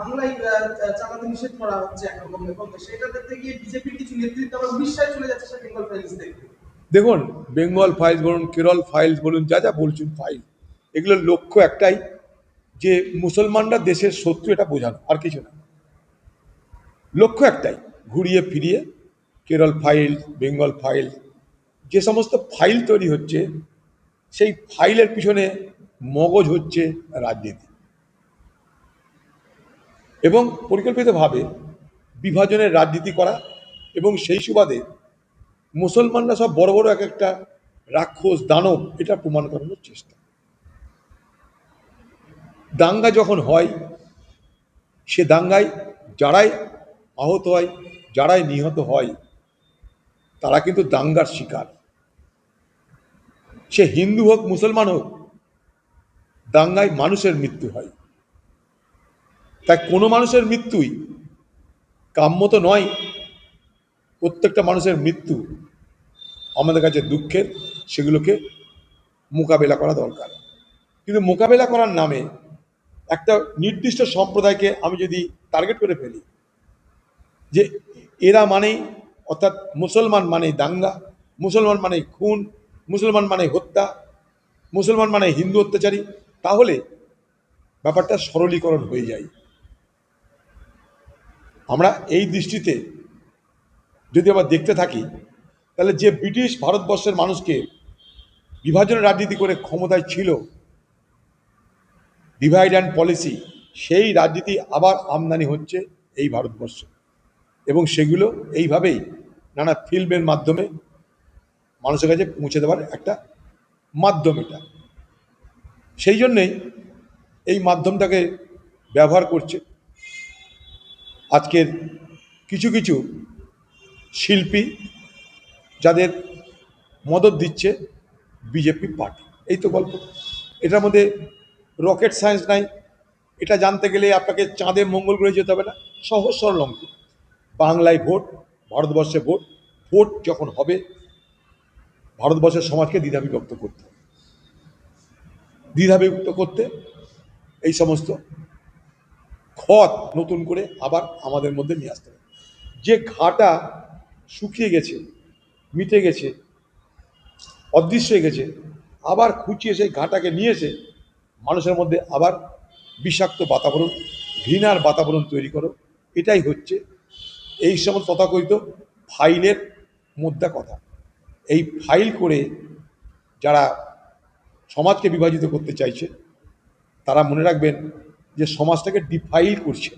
বাংলায় চালাতে নিষেধ করা হচ্ছে একরকম সেটা দেখতে গিয়ে বিজেপির কিছু নেতৃত্ব আবার উড়িষ্যায় চলে যাচ্ছে বেঙ্গল ফাইলস দেখুন বেঙ্গল ফাইলস বলুন কেরল ফাইলস বলুন, যা যা বলছেন ফাইল এগুলোর লক্ষ্য একটাই, যে মুসলমানরা দেশের শত্রু, এটা বোঝানো, আর কিছু না। লক্ষ্য একটাই, ঘুরিয়ে ফিরিয়ে কেরল ফাইল বেঙ্গল ফাইল যে সমস্ত ফাইল তৈরি হচ্ছে, সেই ফাইলের পিছনে মগজ হচ্ছে রাজনীতি। এবং পরিকল্পিতভাবে বিভাজনের রাজনীতি করা এবং সেই সুবাদে মুসলমানরা সব বড় বড় এক একটা রাক্ষস, দানব এটা প্রমাণ করানোর চেষ্টা। দাঙ্গা যখন হয়, সে দাঙ্গায় যারাই আহত হয়, যারাই নিহত হয়, তারা কিন্তু দাঙ্গার শিকার। সে হিন্দু হোক, মুসলমান হোক, দাঙ্গায় মানুষের মৃত্যু হয়। তাই কোনো মানুষের মৃত্যুই কাম্য তো নয়, প্রত্যেকটা মানুষের মৃত্যু আমাদের কাছে দুঃখের, সেগুলোকে মোকাবেলা করা দরকার। কিন্তু মোকাবেলা করার নামে একটা নির্দিষ্ট সম্প্রদায়কে আমি যদি টার্গেট করে ফেলি, যে এরা মানেই অর্থাৎ মুসলমান মানেই দাঙ্গা, মুসলমান মানে খুন, মুসলমান মানে হত্যা, মুসলমান মানে হিন্দু অত্যাচারী, তাহলে ব্যাপারটা সরলীকরণ হয়ে যায়। আমরা এই দৃষ্টিতে যদি আবার দেখতে থাকি, তাহলে যে ব্রিটিশ ভারতবর্ষের মানুষকে বিভাজনের রাজনীতি করে ক্ষমতায় ছিল ডিভাইড অ্যান্ড পলিসি সেই রাজনীতি আবার আমদানি হচ্ছে এই ভারতবর্ষে। এবং সেগুলো এইভাবেই নানা ফিল্মের মাধ্যমে মানুষের কাছে পৌঁছে দেওয়ার একটা মাধ্যম এটা। সেই জন্যেই এই মাধ্যমটাকে ব্যবহার করছে। আজকের কিছু কিছু শিল্পী যাদের মদত দিচ্ছে বিজেপি পার্টি। এই তো গল্প। এটার মধ্যে রকেট সায়েন্স নাই। এটা জানতে গেলে আপনাকে চাঁদে মঙ্গল গ্রহে যেতে হবে না। সহজ সরল অঙ্ক। বাংলায় ভোট, ভারতবর্ষে ভোট। ভোট যখন হবে, ভারতবর্ষের সমাজকে দ্বিধাবিভক্ত করতে দ্বিধাবিভক্ত করতে এই সমস্ত খত নতুন করে আবার আমাদের মধ্যে নিয়ে আসতে হবে। যে ঘাটা শুকিয়ে গেছে, মিটে গেছে, অদৃশ্য হয়ে গেছে, আবার খুঁচিয়ে সেই ঘাটাকে নিয়ে এসে মানুষের মধ্যে আবার বিষাক্ত বাতাবরণ, ঘৃণার বাতাবরণ তৈরি করো। এটাই হচ্ছে এই সমস্ত তথাকথিত ফাইলের মুদ্রা কথা। এই ফাইল করে যারা সমাজকে বিভাজিত করতে চাইছে, তারা মনে রাখবেন যে সমাজটাকে ডিফাইল করছে।